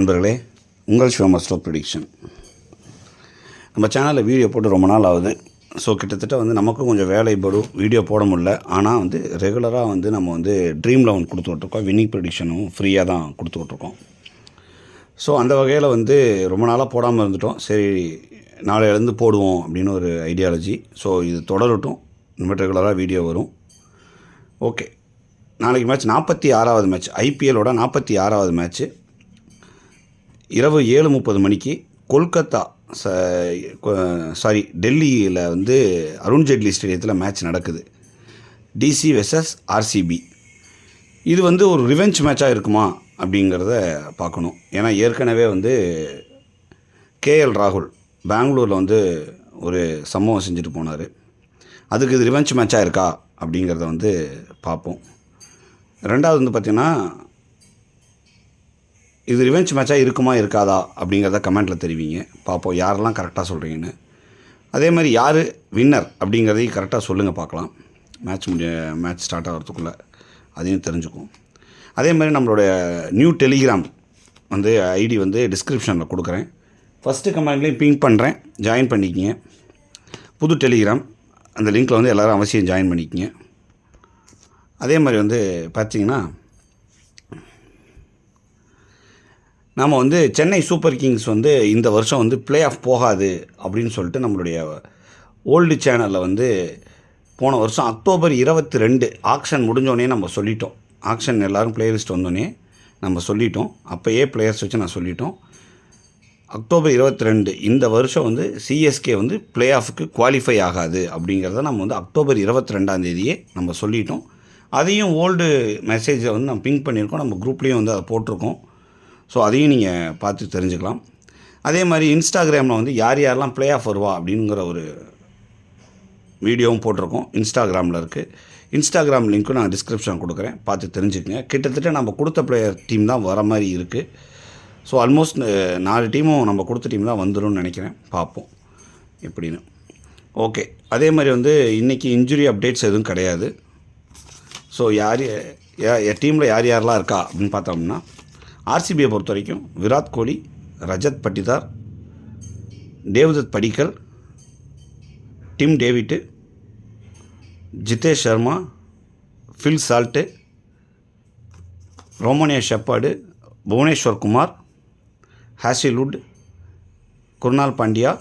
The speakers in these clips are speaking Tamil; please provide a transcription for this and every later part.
நண்பர்களே உங்கள் சிவம் அஸ்ட்ரோ ப்ரிடிக்ஷன். நம்ம சேனலில் வீடியோ போட்டு ரொம்ப நாள் ஆகுது. ஸோ கிட்டத்தட்ட வந்து நமக்கும் கொஞ்சம் வேலை வீடியோ போட முடில ஆனால் வந்து ரெகுலராக வந்து நம்ம வந்து ட்ரீம் லெவன் கொடுத்துட்ருக்கோம் வின்னிங் ப்ரிடிக்ஷனும் ஃப்ரீயாக தான் கொடுத்துட்ருக்கோம் ஸோ அந்த வகையில் வந்து ரொம்ப நாளாக போடாமல் இருந்துட்டோம். சரி நாளையிலேருந்து போடுவோம் அப்படின்னு ஒரு ஐடியாலஜி ஸோ இது தொடரட்டும். இனிமேல் ரெகுலராக வீடியோ வரும். ஓகே நாளைக்கு மேட்ச் நாற்பத்தி ஆறாவது மேட்ச் ஐபிஎல்லோட நாற்பத்தி ஆறாவது மேட்ச்சு இரவு ஏழு முப்பது மணிக்கு கொல்கத்தா ச சாரி டெல்லியில் வந்து அருண் ஜேட்லி ஸ்டேடியத்தில் மேட்ச் நடக்குது. டிசி வெர்சஸ் ஆர்சிபி இது வந்து ஒரு ரிவெஞ்ச் மேட்சாக இருக்குமா அப்படிங்கிறத பார்க்கணும். ஏன்னா ஏற்கனவே வந்து கேஎல் ராகுல் பெங்களூரில் வந்து ஒரு சம்பவம் செஞ்சுட்டு போனார். அதுக்கு இது ரிவெஞ்ச் மேட்சாக இருக்கா அப்படிங்கிறத வந்து பார்ப்போம். ரெண்டாவது வந்து பார்த்திங்கன்னா இது ரிவெஞ்ச் மேட்சாக இருக்குமா இருக்காதா அப்படிங்கிறத கமெண்ட்டில் தெரிவிங்க. பார்ப்போம் யாரெல்லாம் கரெக்டாக சொல்கிறீங்கன்னு அதே மாதிரி யார் வின்னர் அப்படிங்கிறதையும் கரெக்டாக சொல்லுங்கள் பார்க்கலாம். மேட்ச் முடிய மேட்ச் ஸ்டார்ட் ஆகிறதுக்குள்ளே அதையும் தெரிஞ்சுக்கும் அதே மாதிரி நம்மளோட நியூ டெலிகிராம் வந்து ஐடி வந்து டிஸ்கிரிப்ஷனில் கொடுக்குறேன். ஃபஸ்ட்டு கமெண்ட்லேயும் பிங்க் பண்ணுறேன் ஜாயின் பண்ணிக்கிங்க. புது டெலிகிராம் அந்த லிங்க்கில் வந்து எல்லோரும் அவசியம் ஜாயின் பண்ணிக்கிங்க. அதே மாதிரி வந்து பார்த்தீங்கன்னா நம்ம வந்து சென்னை சூப்பர் கிங்ஸ் வந்து இந்த வருஷம் வந்து ப்ளே ஆஃப் போகாது அப்படின்னு சொல்லிட்டு நம்மளுடைய ஓல்டு சேனலில் வந்து போன வருஷம் அக்டோபர் இருபத்தி ரெண்டு ஆக்ஷன் முடிஞ்சோடனே நம்ம சொல்லிட்டோம். ஆக்ஷன் எல்லோரும் பிளேலிஸ்ட் வந்தோடனே நம்ம சொல்லிட்டோம். அப்போயே பிளேயர்ஸ் வச்சு நான் சொல்லிட்டோம். அக்டோபர் இருபத்தி ரெண்டு இந்த வருஷம் வந்து சிஎஸ்கே வந்து ப்ளே ஆஃபுக்கு குவாலிஃபை ஆகாது அப்படிங்கிறத நம்ம வந்து அக்டோபர் இருபத்தி ரெண்டாம் தேதியே நம்ம சொல்லிட்டோம். அதையும் ஓல்டு மெசேஜை வந்து நம்ம பிங்க் பண்ணியிருக்கோம். நம்ம குரூப்லேயும் வந்து அதை போட்டிருக்கோம். ஸோ அதையும் நீங்கள் பார்த்து தெரிஞ்சுக்கலாம். அதே மாதிரி இன்ஸ்டாகிராமில் வந்து யார் யாரெல்லாம் ப்ளே ஆஃப் வருவா அப்படிங்கிற ஒரு வீடியோவும் போட்டிருக்கோம். இன்ஸ்டாகிராமில் இருக்குது இன்ஸ்டாகிராம் லிங்க்கும் நான் டிஸ்கிரிப்ஷன் கொடுக்குறேன். பார்த்து தெரிஞ்சுக்கங்க. கிட்டத்தட்ட நம்ம கொடுத்த பிளேயர் டீம் தான் வர மாதிரி இருக்குது ஸோ ஆல்மோஸ்ட் நாலு டீமும் நம்ம கொடுத்த டீம் தான் வந்துடும் நினைக்கிறேன். பார்ப்போம். எப்படின்னு. ஓகே அதே மாதிரி வந்து இன்றைக்கி இன்ஜுரி அப்டேட்ஸ் எதுவும் கிடையாது. ஸோ யார் டீமில் யார் யாரெல்லாம் இருக்கா அப்படின்னு பார்த்தோம்னா ஆர்சிபியை பொறுத்த வரைக்கும் Virat Kohli Rajat Patidar Devdutt Padikkal Tim David Jitesh Sharma Phil Salt Romario Shepherd Bhuvneshwar Kumar Hazlewood Krunal Pandya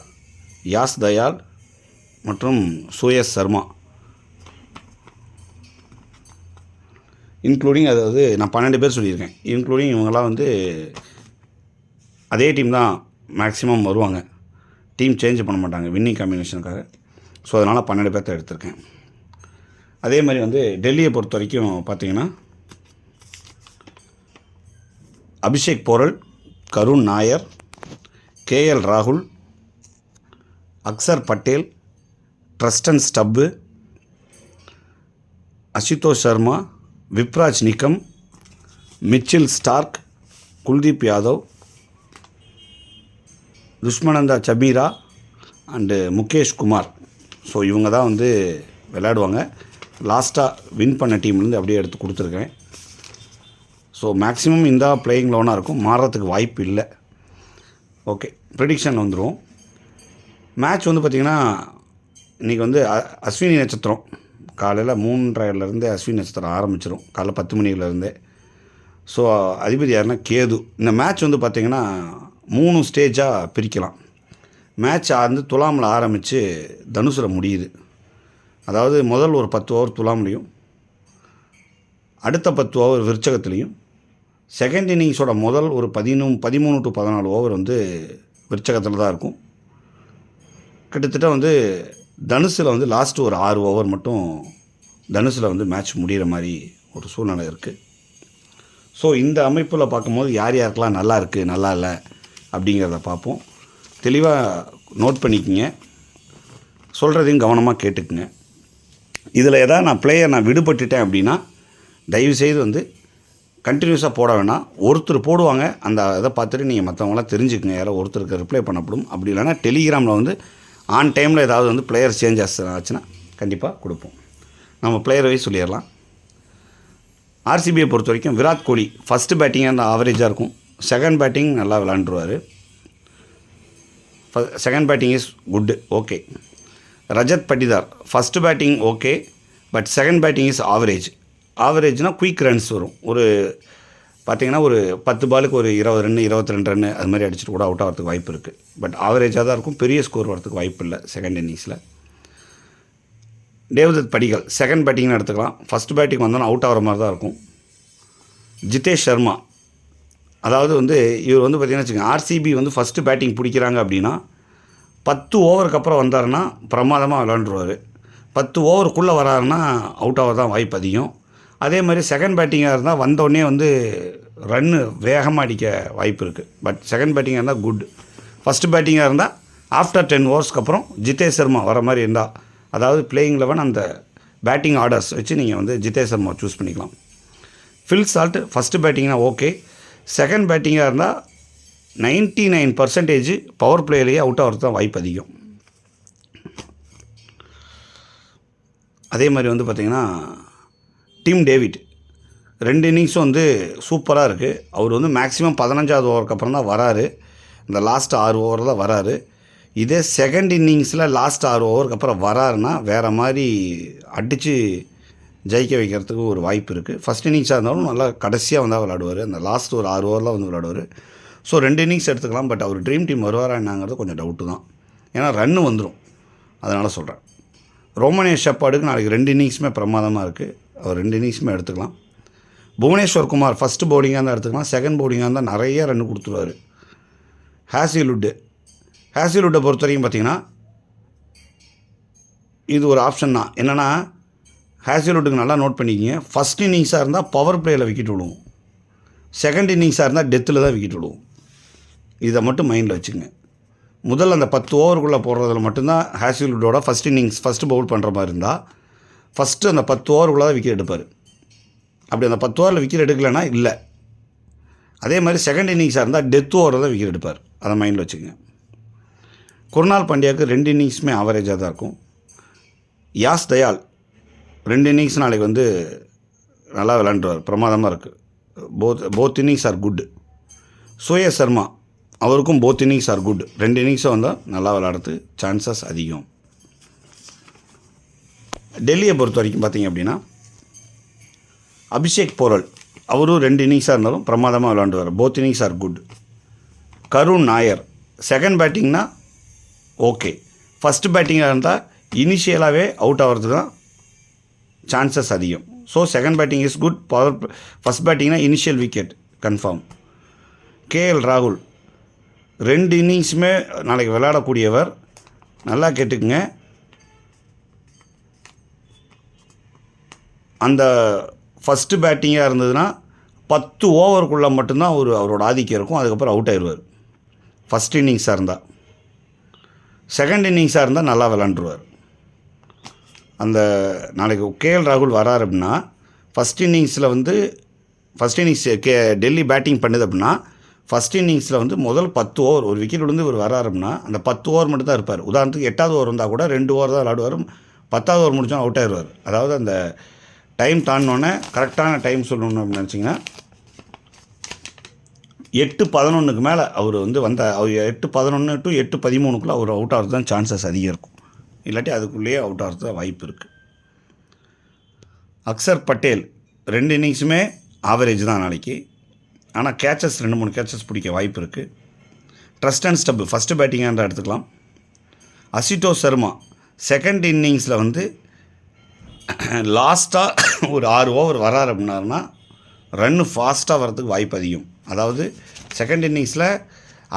Yash Dayal மற்றும் சுயஸ் சர்மா. இன்க்ளூடிங் அதாவது நான் பன்னெண்டு பேர் சொல்லியிருக்கேன். இன்க்ளூடிங் இவங்கெல்லாம் வந்து அதே டீம் தான் மேக்ஸிமம் வருவாங்க. டீம் சேஞ்ச் பண்ண மாட்டாங்க வின்னிங் காம்பினேஷனுக்காக ஸோ அதனால் பன்னெண்டு பேர்த்த எடுத்திருக்கேன். அதே மாதிரி வந்து டெல்லியை பொறுத்த வரைக்கும் பார்த்தீங்கன்னா அபிஷேக் போரல் கருண் நாயர் கேஎல் ராகுல் Axar Patel Tristan Stubbs Ashutosh Sharma Vipraj Nigam Mitchell Starc Kuldeep Yadav Dushmantha Chameera and Mukesh Kumar. So இவங்க தான் வந்து விளையாடுவாங்க. லாஸ்ட்டாக வின் பண்ண டீம்லேருந்து அப்படியே எடுத்து கொடுத்துருக்கேன். ஸோ மேக்ஸிமம் இந்த பிளேயிங் லோனாக இருக்கும். மாறுறதுக்கு வாய்ப்பு இல்லை. ஓகே ப்ரிடிக்ஷன் வந்துடும் மேட்ச் வந்து பார்த்திங்கன்னா இன்றைக்கி வந்து அஸ்வினி நட்சத்திரம். காலையில் மூன்றரைலேருந்தே அஸ்வினி நட்சத்திரம் ஆரம்பிச்சிடும் காலைல பத்து மணிலேருந்தே ஸோ அதிபதி யாருன்னா கேது. இந்த மேட்ச் வந்து பார்த்திங்கன்னா மூணு ஸ்டேஜாக பிரிக்கலாம். மேட்ச் வந்து துலாமில் ஆரம்பித்து தனுசில் முடியுது. அதாவது முதல் ஒரு பத்து ஓவர் துலாம்லேயும் அடுத்த பத்து ஓவர் விருச்சகத்துலேயும் செகண்ட் இன்னிங்ஸோட முதல் ஒரு பதினொன்று பதிமூணு டு பதினாலு ஓவர் வந்து விருச்சகத்தில் தான் இருக்கும். கிட்டத்தட்ட வந்து தனுசில் வந்து லாஸ்ட்டு ஒரு ஆறு ஓவர் மட்டும் தனுசில் வந்து மேட்ச் முடிகிற மாதிரி ஒரு சூழ்நிலை இருக்குது ஸோ இந்த அமைப்பில் பார்க்கும்போது யார் யாருக்கெல்லாம் நல்லா இருக்குது நல்லா இல்லை அப்படிங்கிறத பார்ப்போம். தெளிவாக நோட் பண்ணிக்கிங்க. சொல்கிறதையும் கவனமாக கேட்டுக்குங்க. இதில் எதாவது நான் பிளேயர் நான் விடுபட்டுட்டேன் அப்படின்னா தயவுசெய்து வந்து கண்டினியூஸாக போட வேணாம். ஒருத்தர் போடுவாங்க அந்த இதை பார்த்துட்டு நீங்கள் மற்றவங்களாம் தெரிஞ்சுக்கங்க. யாரோ ஒருத்தருக்கு ரிப்ளை பண்ணப்படும். அப்படி இல்லைன்னா டெலிகிராமில் வந்து ஆன் டைமில் ஏதாவது வந்து பிளேயர் சேஞ்ச் ஆச்சுன்னா கண்டிப்பாக கொடுப்போம். நம்ம பிளேயர் வைஸ் சொல்லிடலாம். ஆர்சிபியை பொறுத்த வரைக்கும் விராட் கோலி ஃபஸ்ட்டு பேட்டிங்காக இருந்தால் ஆவரேஜாக இருக்கும். செகண்ட் பேட்டிங் நல்லா விளாண்டுருவார் second batting is good okay Rajat Patidar first batting okay but second batting is average ஆவரேஜ்னால் quick runs வரும். ஒரு பார்த்தீங்கன்னா ஒரு பத்து பாலுக்கு ஒரு இருபது ரன் இருபத்தி ரெண்டு ரன் அது மாதிரி அடிச்சுட்டு கூட அவுட் ஆகிறதுக்கு வாய்ப்பு இருக்குது பட் ஆவரேஜாக தான் இருக்கும். பெரிய ஸ்கோர் வரதுக்கு வாய்ப்பு இல்லை செகண்ட் இன்னிங்ஸில் தேவதத் படிகள் செகண்ட் பேட்டிங்னு எடுத்துக்கலாம். ஃபஸ்ட் பேட்டிங் வந்தோன்னா அவுட் ஆகிற மாதிரி தான் இருக்கும். ஜிதேஷ் சர்மா. அதாவது வந்து இவர் வந்து பார்த்திங்கன்னா வச்சுக்கோங்க ஆர்சிபி வந்து ஃபஸ்ட்டு பேட்டிங் பிடிக்கிறாங்க அப்படின்னா பத்து ஓவருக்கு அப்புறம் வந்தாருன்னா பிரமாதமாக விளாண்டுருவார் பத்து ஓவருக்குள்ளே வராருன்னா அவுட் ஆக தான் வாய்ப்பு அதிகம். அதே மாதிரி செகண்ட் பேட்டிங்காக இருந்தால் வந்தோடனே வந்து ரன்னு வேகமாக அடிக்க வாய்ப்பு இருக்குது பட் செகண்ட் பேட்டிங்காக இருந்தால் குட் ஃபஸ்ட்டு பேட்டிங்காக இருந்தால் ஆஃப்டர் டென் ஓவர்ஸ்க்கு அப்புறம் ஜிதேஷ் சர்மா வர மாதிரி இருந்தால் அதாவது பிளேயிங் லெவன் அந்த பேட்டிங் ஆர்டர்ஸ் வச்சு நீங்கள் வந்து ஜிதேஷ் சர்மா சூஸ் பண்ணிக்கலாம். ஃபில் சால்ட் ஃபஸ்ட்டு பேட்டிங்னா ஓகே செகண்ட் பேட்டிங்காக இருந்தால் நைன்ட்டி நைன் பர்சன்டேஜ் பவர் பிளேயிலேயே அவுட் ஆகிறது தான் வாய்ப்பு அதிகம். அதே மாதிரி வந்து பார்த்திங்கன்னா டீம் டேவிட் ரெண்டு இன்னிங்ஸும் வந்து சூப்பராக இருக்குது அவர் வந்து மேக்ஸிமம் பதினஞ்சாவது ஓவருக்கு அப்புறம் தான் வராரு. இந்த லாஸ்ட் ஆறு ஓவர் தான் வராரு. இதே செகண்ட் இன்னிங்ஸில் லாஸ்ட் ஆறு ஓவருக்கு அப்புறம் வராருன்னா வேறு மாதிரி அடித்து ஜெயிக்க வைக்கிறதுக்கு ஒரு வாய்ப்பு இருக்குது ஃபஸ்ட் இன்னிங்ஸாக இருந்தாலும் நல்லா கடைசியாக வந்தால் விளாடுவார் அந்த லாஸ்ட் ஒரு ஆறு ஓவரில் வந்து விளாடுவார் ஸோ ரெண்டு இன்னிங்ஸ் எடுத்துக்கலாம். பட் அவர் ட்ரீம் டீம் வருவாரா என்னங்கிறது கொஞ்சம் டவுட்டு தான். ஏன்னா ரன்னு வந்துடும் அதனால் சொல்கிறேன் ரோமனேஷ் ஷப்பாடுக்கு நாளைக்கு ரெண்டு இன்னிங்ஸுமே பிரமாதமாக இருக்குது அவர் ரெண்டு இன்னிங்ஸுமே எடுத்துக்கலாம். புவனேஸ்வர் குமார் ஃபஸ்ட்டு பவுலிங்காக இருந்தால் எடுத்துக்கலாம். செகண்ட் பவுலிங்காக இருந்தால் நிறைய ரன் கொடுத்துருவார். ஹாசிலுட்டு ஹேசில்வுட்டை பொறுத்த வரைக்கும் பார்த்தீங்கன்னா இது ஒரு ஆப்ஷன் தான். என்னென்னா ஹேசில்வுட்டுக்கு நல்லா நோட் பண்ணிக்கிங்க. ஃபஸ்ட் இன்னிங்ஸாக இருந்தால் பவர் பிளேயில் விக்கெட் விடுவோம். செகண்ட் இன்னிங்ஸாக இருந்தால் டெத்தில் தான் விக்கெட் விடுவோம். இதை மட்டும் மைண்டில் வச்சுங்க முதல்ல அந்த பத்து ஓவருக்குள்ளே போடுறதுல மட்டும்தான் ஹேசில்வுட்டோட ஃபஸ்ட் இன்னிங்ஸ் ஃபஸ்ட்டு பவுல் பண்ணுற மாதிரி இருந்தால் ஃபஸ்ட்டு அந்த பத்து ஓவருக்குள்ளே தான் விக்கெட் எடுப்பார். அப்படி அந்த பத்து ஓவரில் விக்கெட் எடுக்கலைன்னா இல்லை. அதே மாதிரி செகண்ட் இன்னிங்ஸாக இருந்தால் டெத் ஓவரில் தான் விக்கெட் எடுப்பார். அதை மைண்டில் வச்சுங்க குருநாள் பாண்டியாவுக்கு ரெண்டு இன்னிங்ஸுமே ஆவரேஜாக தான் இருக்கும். யாஸ் தயால் ரெண்டு இன்னிங்ஸ் நாளைக்கு வந்து நல்லா விளாண்டுருவார் பிரமாதமாக இருக்குது both both innings are good Suyash Sharma அவருக்கும் போத் இன்னிங்ஸ் ஆர் குட் ரெண்டு இன்னிங்ஸும் வந்தால் நல்லா விளாட்றது சான்சஸ் அதிகம். டெல்லியை பொறுத்த வரைக்கும் பார்த்தீங்க அப்படின்னா அபிஷேக் போரல் அவரும் ரெண்டு இன்னிங்ஸாக இருந்தாலும் பிரமாதமாக விளாண்டுவார் both innings are good Karun Nair second பேட்டிங்னா okay first பேட்டிங்காக இருந்தால் இனிஷியலாகவே அவுட் ஆகிறது தான் சான்சஸ் அதிகம் so second batting is good power first பேட்டிங்னா initial wicket confirm KL ராகுல் ரெண்டு இன்னிங்ஸுமே நாளைக்கு விளையாடக்கூடியவர். நல்லா கேட்டுக்குங்க. அந்த ஃபஸ்ட்டு பேட்டிங்காக இருந்ததுன்னா பத்து ஓவருக்குள்ளே மட்டும்தான் ஒரு அவரோட ஆதிக்கம் இருக்கும். அதுக்கப்புறம் அவுட் ஆயிடுவார் ஃபஸ்ட் இன்னிங்ஸாக இருந்தால் செகண்ட் இன்னிங்ஸாக இருந்தால் நல்லா விளாண்டுருவார் அந்த நாளைக்கு கேஎல் ராகுல் வராரு அப்படின்னா ஃபஸ்ட் இன்னிங்ஸில் வந்து ஃபஸ்ட் இன்னிங்ஸ் கே டெல்லி பேட்டிங் பண்ணுது அப்படின்னா ஃபஸ்ட் இன்னிங்ஸில் வந்து முதல் பத்து ஓவர் ஒரு விக்கெட் விழுந்து இவர் வரார் அப்படின்னா அந்த பத்து ஓவர் மட்டும் தான் இருப்பார். உதாரணத்துக்கு எட்டாவது ஓவர் வந்தால் கூட ரெண்டு ஓவர் தான் விளாடுவார் பத்தாவது ஓவர் முடிச்சா அவுட் ஆயிடுவார். அதாவது அந்த டைம் தாண்டினோன்னே கரெக்டான டைம் சொல்லணும்னு அப்படின்னு நினச்சிங்கன்னா எட்டு பதினொன்றுக்கு மேலே அவர் வந்து வந்த அவர் எட்டு பதினொன்று டு எட்டு பதிமூணுக்குள்ளே அவர் அவுட் ஆகிறது தான் சான்சஸ் அதிகம் இருக்கும். இல்லாட்டி அதுக்குள்ளேயே அவுட் ஆகிறது தான் வாய்ப்பு இருக்குது அக்சர் பட்டேல் ரெண்டு இன்னிங்ஸுமே ஆவரேஜ் தான் நாளைக்கு. ஆனால் கேச்சஸ் ரெண்டு மூணு கேச்சஸ் பிடிக்க வாய்ப்பு இருக்குது ட்ரஸ்ட் அண்ட் ஸ்டப் ஃபஸ்ட்டு பேட்டிங்காக எடுத்துக்கலாம். அசிட்டோ சர்மா செகண்ட் இன்னிங்ஸில் வந்து லாஸ்ட்டாக ஒரு ஆறு ஓவர் வரார் அப்படின்னாருன்னா ரன்னு ஃபாஸ்ட்டாக வரதுக்கு வாய்ப்பு அதிகம். அதாவது செகண்ட் இன்னிங்ஸில்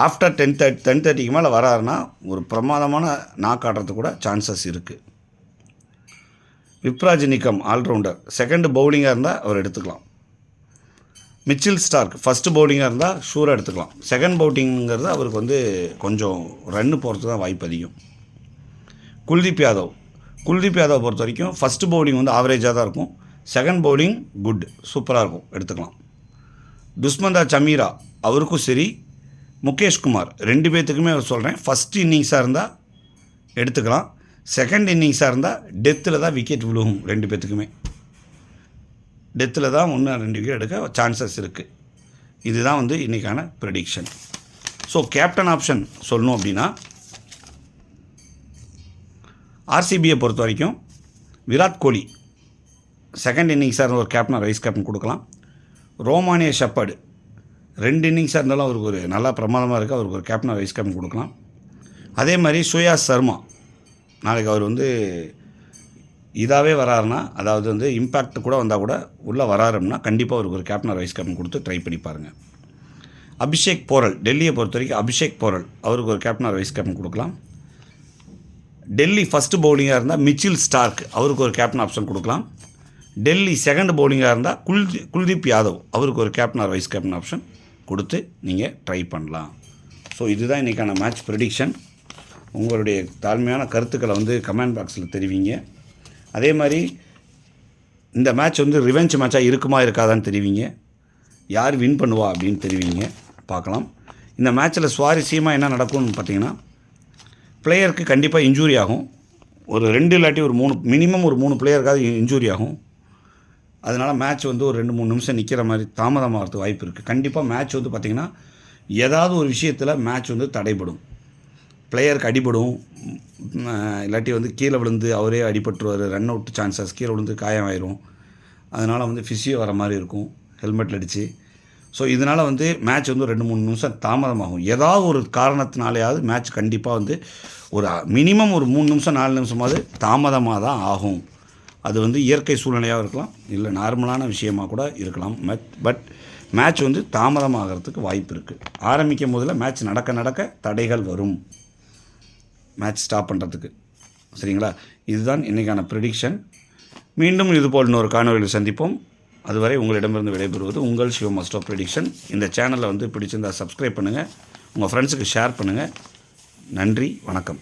ஆஃப்டர் டென் தேர்ட் டென் தேர்ட்டிக்கு மேலே வராருன்னா ஒரு பிரமாதமான நாக் ஆடுறது கூட சான்சஸ் இருக்குது Vipraj Nigam all rounder second பவுலிங்காக இருந்தால் அவர் எடுத்துக்கலாம். மிச்சில் ஸ்டார்க் ஃபஸ்ட்டு பவுலிங்காக இருந்தால் ஷூராக எடுத்துக்கலாம். செகண்ட் பவுட்டிங்கிறது அவருக்கு வந்து கொஞ்சம் ரன்னு போகிறதுக்கு தான் வாய்ப்பு அதிகம். குல்தீப் யாதவ் குல்தீப் யாதவ் பொறுத்த வரைக்கும் ஃபஸ்ட்டு பவுலிங் வந்து ஆவரேஜாக தான் இருக்கும். செகண்ட் பவுலிங் குட் சூப்பராக இருக்கும். எடுத்துக்கலாம். துஷ்மந்தா சமீரா அவருக்கும் சரி முகேஷ் குமார் ரெண்டு பேர்த்துக்குமே அவர் சொல்கிறேன் ஃபஸ்ட் இன்னிங்ஸாக இருந்தால் எடுத்துக்கலாம். செகண்ட் இன்னிங்ஸாக இருந்தால் டெத்தில் தான் விக்கெட் விழுகும் ரெண்டு பேர்த்துக்குமே டெத்தில் தான் ஒன்று ரெண்டு விக்கெட் எடுக்க சான்சஸ் இருக்குது இதுதான் வந்து இன்றைக்கான ப்ரெடிக்ஷன் ஸோ கேப்டன் ஆப்ஷன் சொல்லணும் அப்படின்னா ஆர்சிபியை பொறுத்த வரைக்கும் விராட் கோலி செகண்ட் இன்னிங்ஸாக இருந்த ஒரு கேப்டன் வைஸ் கேப்டன் கொடுக்கலாம். ரோமானிய ஷப்பர்டு. ரெண்டு இன்னிங்ஸாக இருந்தாலும் அவருக்கு ஒரு நல்லா பிரமாதமாக இருக்குது அவருக்கு ஒரு கேப்டன் வைஸ் கேப்டன் கொடுக்கலாம். அதே மாதிரி சுயா சர்மா. நாளைக்கு அவர் வந்து இதாகவே வராருன்னா அதாவது வந்து இம்பேக்ட் கூட வந்தால் கூட உள்ளே வராருன்னா கண்டிப்பாக அவருக்கு ஒரு கேப்டன் வைஸ் கேப்டன் கொடுத்து ட்ரை பண்ணி பாருங்கள் அபிஷேக் போரல் டெல்லியை பொறுத்த வரைக்கும் அபிஷேக் போரல் அவருக்கு ஒரு கேப்டன் வைஸ் கேப்டன் கொடுக்கலாம். டெல்லி ஃபஸ்ட்டு பவுலிங்காக இருந்தால் மிச்சில் ஸ்டார்க் அவருக்கு ஒரு கேப்டன் ஆப்ஷன் கொடுக்கலாம். டெல்லி செகண்ட் பவுலிங்காக இருந்தால் குல்தி குல்தீப் யாதவ் அவருக்கு ஒரு captain or vice captain option கொடுத்து நீங்கள் ட்ரை பண்ணலாம். ஸோ இதுதான் இன்றைக்கான மேட்ச் ப்ரெடிக்ஷன் உங்களுடைய தாழ்மையான கருத்துக்களை வந்து கமெண்ட் பாக்ஸில் தெரிவிங்க. அதே மாதிரி இந்த மேட்ச் வந்து ரிவெஞ்ச் மேட்சாக இருக்குமா இருக்காதான்னு தெரிவிங்க. யார் வின் பண்ணுவா அப்படின்னு தெரிவிங்க. பார்க்கலாம். இந்த மேட்ச்சில் சுவாரஸ்யமாக என்ன நடக்கும்னு பார்த்தீங்கன்னா பிளேயருக்கு கண்டிப்பாக இன்ஜூரி ஆகும். ஒரு ரெண்டு இல்லாட்டி ஒரு மூணு மினிமம் ஒரு மூணு பிளேயருக்காவது இன்ஜூரி ஆகும். அதனால் மேட்ச் வந்து ஒரு ரெண்டு மூணு நிமிஷம் நிற்கிற மாதிரி தாமதமாகிறதுக்கு வாய்ப்பு இருக்குது கண்டிப்பாக மேட்ச் வந்து பார்த்திங்கன்னா ஏதாவது ஒரு விஷயத்தில் மேட்ச் வந்து தடைபடும். பிளேயருக்கு அடிபடும். இல்லாட்டி வந்து கீழே விழுந்து அவரே அடிபட்டுருவார். ரன் அவுட் சான்சஸ் கீழே விழுந்து காயமாயிரும். அதனால் வந்து ஃபிசியோ வர மாதிரி இருக்கும். ஹெல்மெட்டில் அடித்து ஸோ இதனால் வந்து மேட்ச் வந்து ரெண்டு மூணு நிமிஷம் தாமதமாகும். ஏதாவது ஒரு காரணத்தினாலேயாவது மேட்ச் கண்டிப்பாக வந்து ஒரு மினிமம் ஒரு மூணு நிமிஷம் நாலு நிமிஷமாவது தாமதமாக தான் ஆகும். அது வந்து இயற்கை சூழ்நிலையாக இருக்கலாம் இல்லை நார்மலான விஷயமாக கூட இருக்கலாம். மேட் பட் மேட்ச் வந்து தாமதமாகிறதுக்கு வாய்ப்பு இருக்குது ஆரம்பிக்கும் போதில் மேட்ச் நடக்க நடக்க தடைகள் வரும். மேட்ச் ஸ்டாப் பண்ணுறதுக்கு சரிங்களா? இதுதான் இன்றைக்கான ப்ரிடிக்ஷன் மீண்டும் இதுபோல் இன்னொரு காணொலியில் சந்திப்போம். அதுவரை உங்களிடமிருந்து விடைபெறுவது உங்கள் சிவ மஸ்ட் ப்ரிடிக்ஷன் இந்த சேனலில் வந்து பிடிச்சிருந்தால் சப்ஸ்கிரைப் பண்ணுங்கள் உங்கள் ஃப்ரெண்ட்ஸுக்கு ஷேர் பண்ணுங்கள் நன்றி வணக்கம்.